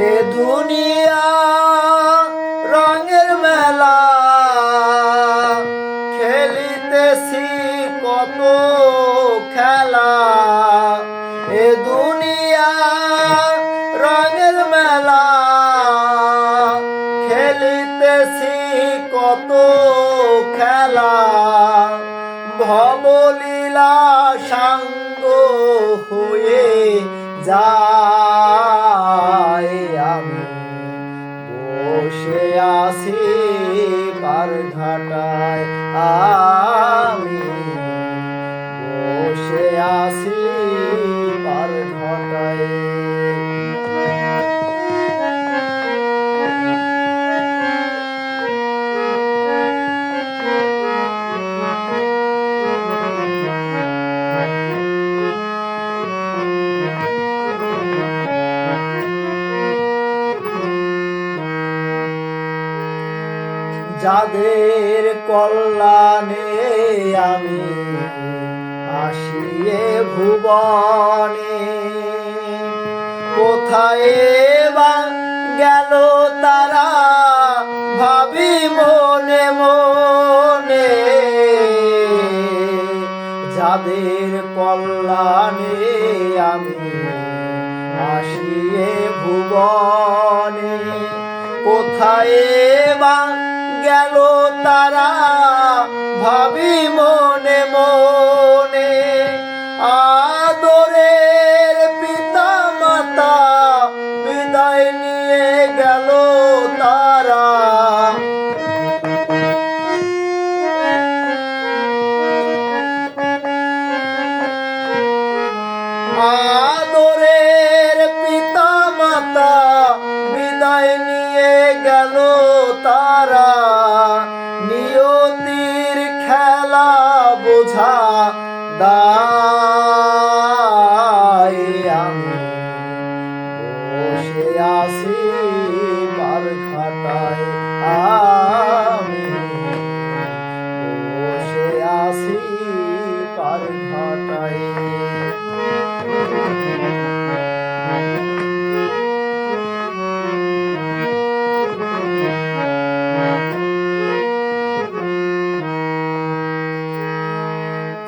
এ দুনিয়া রঙের মেলা। খেলিতেছি কত খেলা। এ দুনিয়া রঙের মেলা। খেলিতেছি কত খেলা। ভবলীলা সাঙ্গ হয়ে যায় আমি। বসে আছি পার আমি। বসে আছি যাদের কল্যাণে আমি আসিয়ে ভুবনে। কোথায় বা গেল তারা ভাবি মনে মনে। যাদের কল্যাণে আমি আসিয়ে ভুবনে। কোথায় বা গেল তারা ভাবি মনে মনে। আদরের পিতা মাতা বিদায় নিয়ে গেল তারা। আদরের পিতা মাতা বিদায় নিয়ে গেল তারা। দায় আমি বসে আসি পার খাতায়। আমি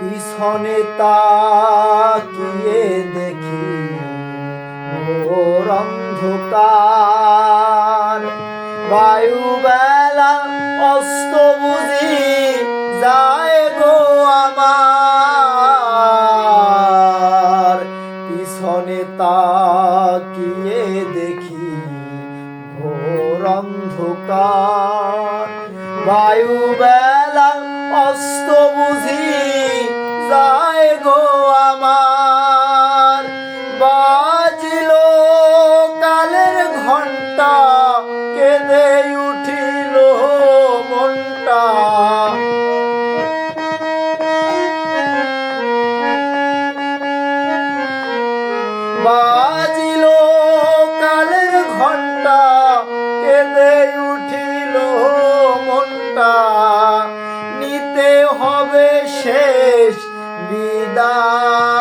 পিছনে তাকিয়ে দেখি ঘোর অন্ধকার। বায়ু বেলা অস্ত বুঝি যায় গো আমার। পিছনে তাকিয়ে দেখি ঘোর অন্ধকার। বায়ু বেলা অস্ত বুঝি যায় গো আমার। বাজিল কালের ঘণ্টা কেঁদে উঠিল মনটা। বাজিল কালের ঘণ্টা কেঁদে উঠিল মনটা। বিদায়।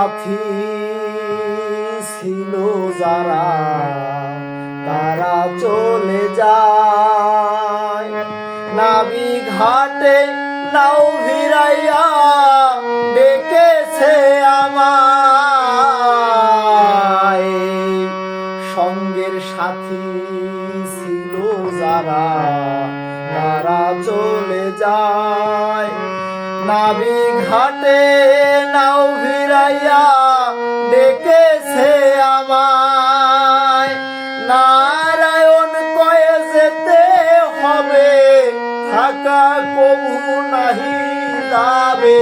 সাথী ছিল যারা ঘাটে নাও ভিড়াইয়া ডেকেছে আমায়। নারায়ণ কয়ে যেতে হবে থাকা কবু নাহি যাবে।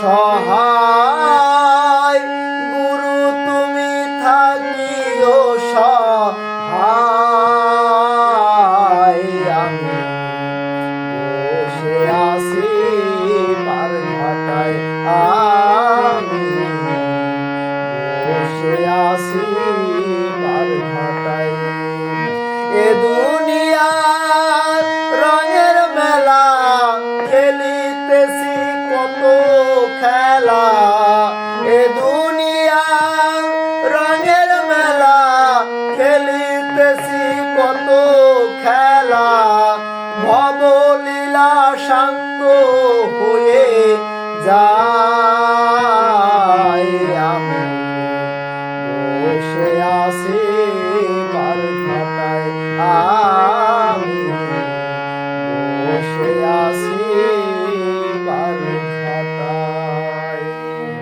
সহায়। গুরু, তুমি থাকিও সহায়। আমি বসে আছি মার ঘাটায় আমি। বসে আছি মার ঘাটায় এ দুনিয়ার রঙের মেলা, খেলিতেছি কত খেলা, এ দুনিয়া রঙের মেলা, খেলিতেছি কত খেলা। ভবলীলা সাঙ্গ হয়ে যায় আমি। বসে আছি